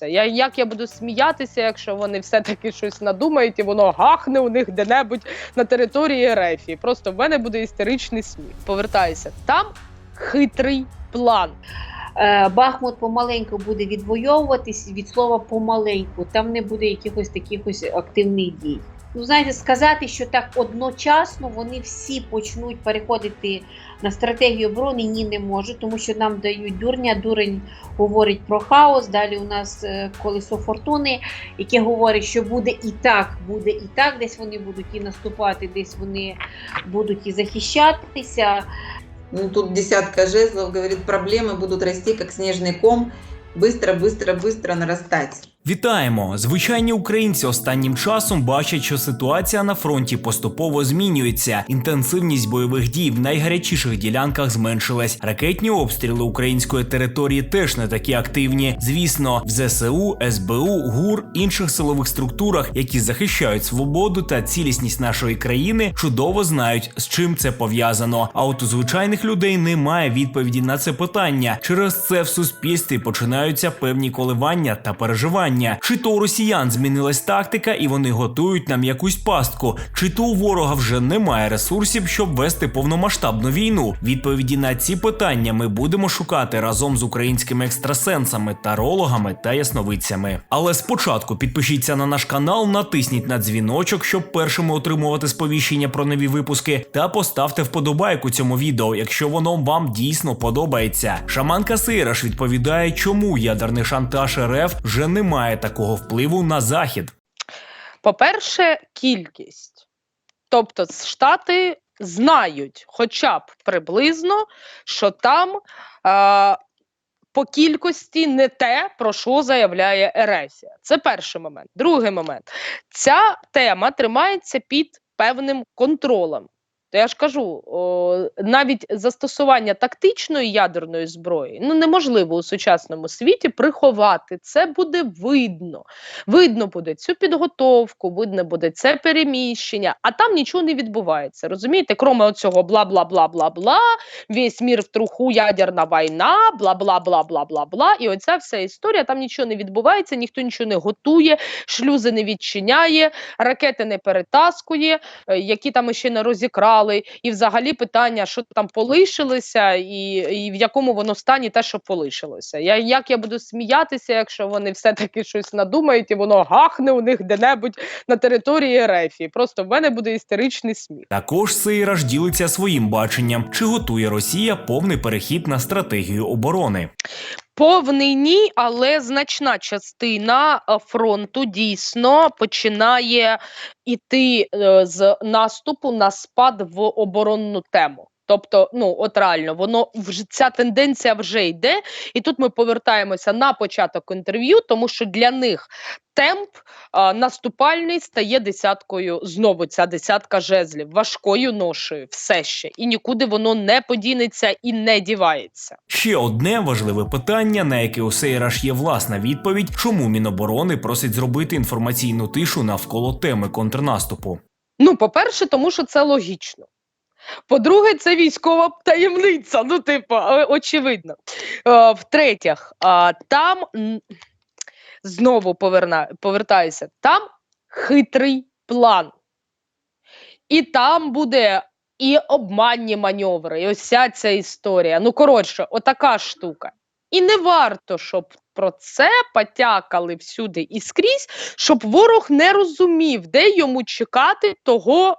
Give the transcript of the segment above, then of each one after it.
полишилося. Я як я буду сміятися, якщо вони все-таки щось надумають і воно гахне у них де-небудь на території Рефії. Просто в мене буде істеричний сміх. Повертаюся. Там хитрий план. Е, Бахмут помаленьку буде відвоюватись від слова помаленьку. Там не буде якихось таких ось активних дій. Ну, знаєте, сказати, що так одночасно вони всі почнуть переходити на стратегію оборони, ні, не можу, тому що нам дають дурня. Дурень говорить про хаос. Далі у нас е, колесо фортуни, яке говорить, що буде і так, буде і так. Десь вони будуть і наступати, десь вони будуть і захищатися. Ну, тут десятка жезлов, говорит, проблемы будут расти, как снежный ком, быстро, быстро, быстро нарастать. Вітаємо! Звичайні українці останнім часом бачать, що ситуація на фронті поступово змінюється. Інтенсивність бойових дій в найгарячіших ділянках зменшилась. Ракетні обстріли української території теж не такі активні. Звісно, в ЗСУ, СБУ, ГУР, інших силових структурах, які захищають свободу та цілісність нашої країни, чудово знають, з чим це пов'язано. А от у звичайних людей немає відповіді на це питання. Через це в суспільстві починаються певні коливання та переживання. Чи то у росіян змінилась тактика, і вони готують нам якусь пастку, чи то у ворога вже немає ресурсів, щоб вести повномасштабну війну. Відповіді на ці питання ми будемо шукати разом з українськими екстрасенсами, тарологами та ясновидцями. Але спочатку підпишіться на наш канал, натисніть на дзвіночок, щоб першими отримувати сповіщення про нові випуски, та поставте вподобайку цьому відео, якщо воно вам дійсно подобається. Шаманка Сейраш відповідає, чому ядерний шантаж РФ вже не має такого впливу на захід. По-перше, кількість. Тобто, Штати знають, хоча б приблизно, що там е, по кількості не те, про що заявляє Ерефія. Це перший момент. Другий момент. Ця тема тримається під певним контролем. То я ж кажу, о, навіть застосування тактичної ядерної зброї ну неможливо у сучасному світі приховати. Це буде видно. Видно буде цю підготовку, видно буде це переміщення, а там нічого не відбувається. Розумієте, кроме оцього бла бла бла бла бла, весь мір в труху, ядерна війна, бла бла бла бла бла бла. І оця вся історія там нічого не відбувається, ніхто нічого не готує, шлюзи не відчиняє, ракети не перетаскує, е, які там ще не розікрали. І взагалі питання, що там полишилося, і, і в якому воно стані те, що полишилося. Я як я буду сміятися, якщо вони все-таки щось надумають, і воно гахне у них де-небудь на території Рефії. Просто в мене буде істеричний сміх. Також Сейраш ділиться своїм баченням, чи готує Росія повний перехід на стратегію оборони. Повний ні, але значна частина е, фронту дійсно починає іти е, з наступу на спад в оборонну тему. Тобто, ну от реально, воно вже ця тенденція вже йде, і тут ми повертаємося на початок інтерв'ю, тому що для них темп а, наступальний стає десяткою. Знову ця десятка жезлів, важкою ношею, все ще, і нікуди воно не подінеться і не дівається. Ще одне важливе питання, на яке у Сейраш є власна відповідь, чому Міноборони просить зробити інформаційну тишу навколо теми контрнаступу. Ну, по-перше, тому що це логічно. По-друге, це військова таємниця. Ну, типу, очевидно. Е, В-третіх, там знову повертаюся, там хитрий план. І там буде і обманні маневри, і ось ця історія. Ну, коротше, отака штука. І не варто, щоб про це потякали всюди і скрізь, щоб ворог не розумів, де йому чекати того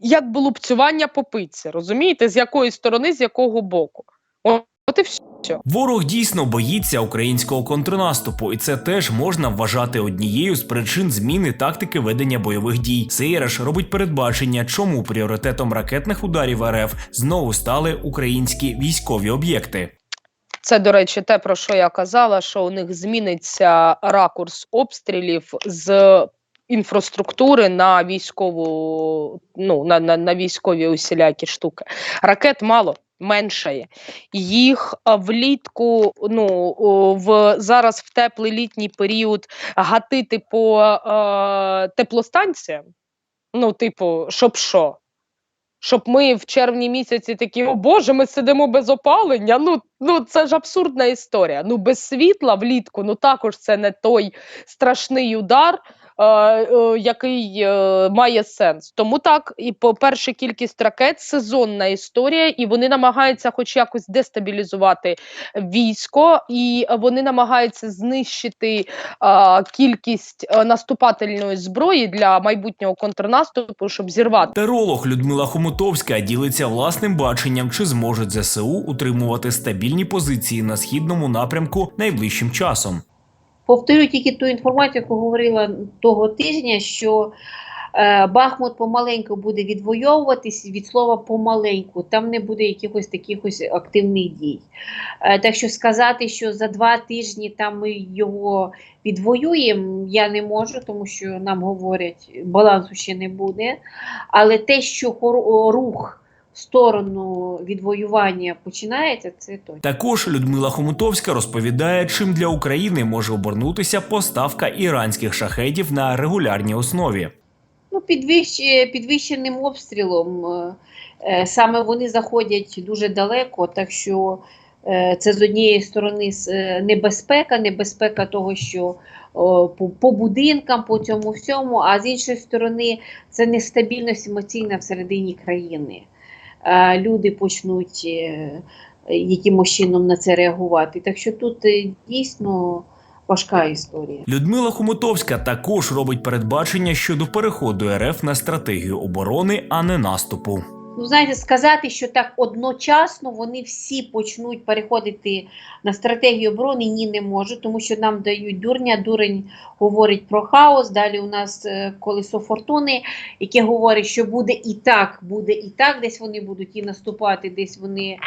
як би лупцювання по пиці, розумієте, з якої сторони, з якого боку. От і все. Ворог дійсно боїться українського контрнаступу, і це теж можна вважати однією з причин зміни тактики ведення бойових дій. Сейраш робить передбачення, чому пріоритетом ракетних ударів РФ знову стали українські військові об'єкти. Це, до речі, те, про що я казала, що у них зміниться ракурс обстрілів з інфраструктури на військову, ну, на, на, на військові усілякі штуки. Ракет мало. Меншає їх влітку, ну в зараз в теплий літній період гатити по е, теплостанціям. Ну, типу, щоб що? Щоб ми в червні місяці такі, о Боже, ми сидимо без опалення. Ну, ну це ж абсурдна історія. Ну, без світла влітку, ну також це не той страшний удар, який е, має сенс. Тому так, і по перше, кількість ракет сезонна історія, і вони намагаються, хоч якось дестабілізувати військо, і вони намагаються знищити е, кількість е, наступательної зброї для майбутнього контрнаступу, щоб зірвати. Теролог Людмила Хомутовська ділиться власним баченням, чи зможуть ЗСУ утримувати стабільні позиції на східному напрямку найближчим часом. Повторю тільки ту інформацію, яку говорила того тижня, що е, Бахмут помаленьку буде відвоюватись від слова помаленьку, там не буде якихось таких ось активних дій. Е, так що сказати, що за два тижні там ми його відвоюємо, я не можу, тому що нам говорять, балансу ще не буде. Але те, що рух сторону відвоювання починається, це точно. Також Людмила Хомутовська розповідає, чим для України може обернутися поставка іранських шахедів на регулярній основі. Ну, підвищ, підвищеним обстрілом. е, е, Саме вони заходять дуже далеко, так що е, це з однієї сторони небезпека, небезпека того, що по, по будинкам, по цьому всьому, а з іншої сторони, це нестабільність емоційна всередині країни. Е, Люди почнуть е, якимось чином на це реагувати. Так що тут е, дійсно важка історія. Людмила Хомутовська також робить передбачення щодо переходу РФ на стратегію оборони, а не наступу. Ну, знаєте, сказати, що так одночасно вони всі почнуть переходити на стратегію оборони, ні, не можу, тому що нам дають дурня. Дурень говорить про хаос. Далі у нас е, колесо фортуни, яке говорить, що буде і так, буде і так. Десь вони будуть і наступати, десь вони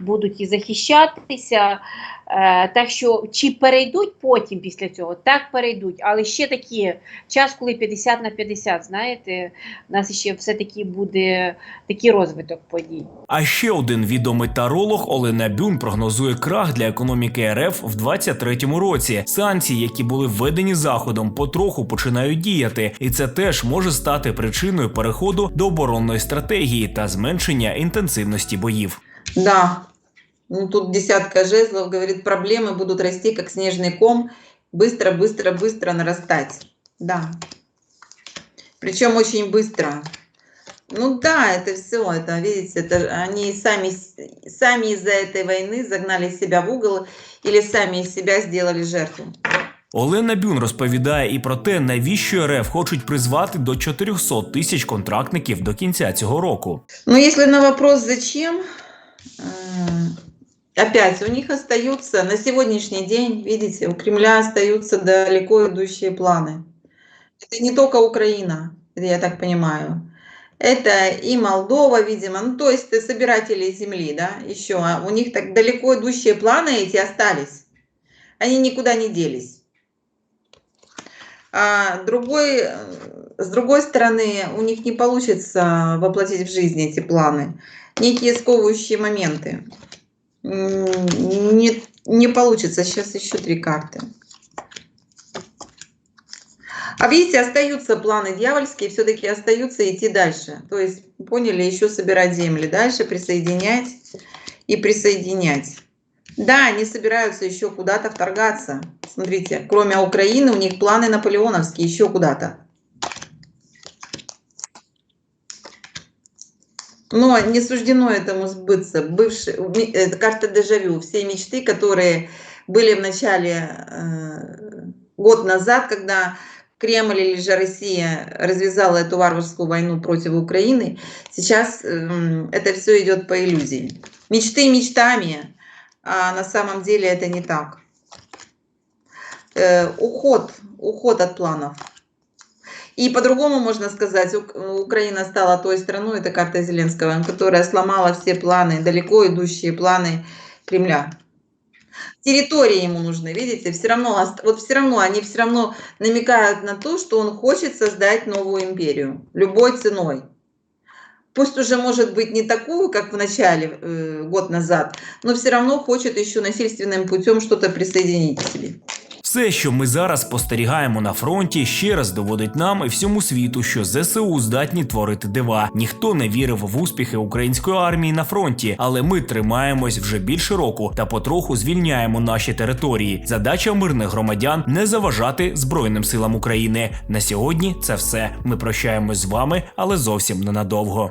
будуть і захищатися. Е, так що чи перейдуть потім після цього? Так перейдуть, але ще такі час, коли 50 на 50, знаєте, у нас ще все-таки буде такий розвиток подій. А ще один відомий таролог Олена Бюн прогнозує крах для економіки РФ в 23-му році. Санкції, які були введені заходом, потроху починають діяти, і це теж може стати причиною переходу до оборонної стратегії та зменшення інтенсивності боїв. Да, ну, тут десятка жезлов, говорит, проблемы будут расти, как снежный ком, быстро, быстро, быстро нарастать. Да. Причем очень быстро. Ну да, это все, это, видите, это они сами, с- сами из-за этой войны загнали себя в угол или сами из себя сделали жертву. Олена Бюн розповідає і про те, навіщо РФ хочуть призвати до 400 тисяч контрактників до кінця цього року. Ну, если на вопрос «зачем?», э, опять, у них остаются на сегодняшний день, видите, у Кремля остаются далеко идущие планы. Это не только Украина, это я так понимаю. Это и Молдова, видимо, ну, то есть э, собиратели земли, да, еще. А у них так далеко идущие планы эти остались. Они никуда не делись. А другой, э, с другой стороны, у них не получится воплотить в жизнь эти планы. Некие сковывающие моменты. Не, не получится. Сейчас еще три карты. А видите, остаются планы дьявольские, все-таки остаются идти дальше. То есть, поняли, еще собирать земли, дальше присоединять и присоединять. Да, они собираются еще куда-то вторгаться. Смотрите, кроме Украины, у них планы наполеоновские еще куда-то. Но не суждено этому сбыться. Бывшие, ми- это карта дежавю. Все мечты, которые были в начале, э, год назад, когда Кремль или же Россия развязала эту варварскую войну против Украины, сейчас эм, это все идет по иллюзии. Мечты мечтами, а на самом деле это не так. Э, уход, уход от планов. И по-другому можно сказать, Ук- Украина стала той страной, это карта Зеленского, которая сломала все планы, далеко идущие планы Кремля. Территории ему нужны, видите, все равно, вот все равно, они все равно намекают на то, что он хочет создать новую империю, любой ценой. Пусть уже может быть не такую, как в начале, э, год назад, но все равно хочет еще насильственным путем что-то присоединить к себе. Все, що ми зараз спостерігаємо на фронті, ще раз доводить нам і всьому світу, що ЗСУ здатні творити дива. Ніхто не вірив в успіхи української армії на фронті, але ми тримаємось вже більше року та потроху звільняємо наші території. Задача мирних громадян не заважати Збройним силам України. На сьогодні це все. Ми прощаємось з вами, але зовсім ненадовго.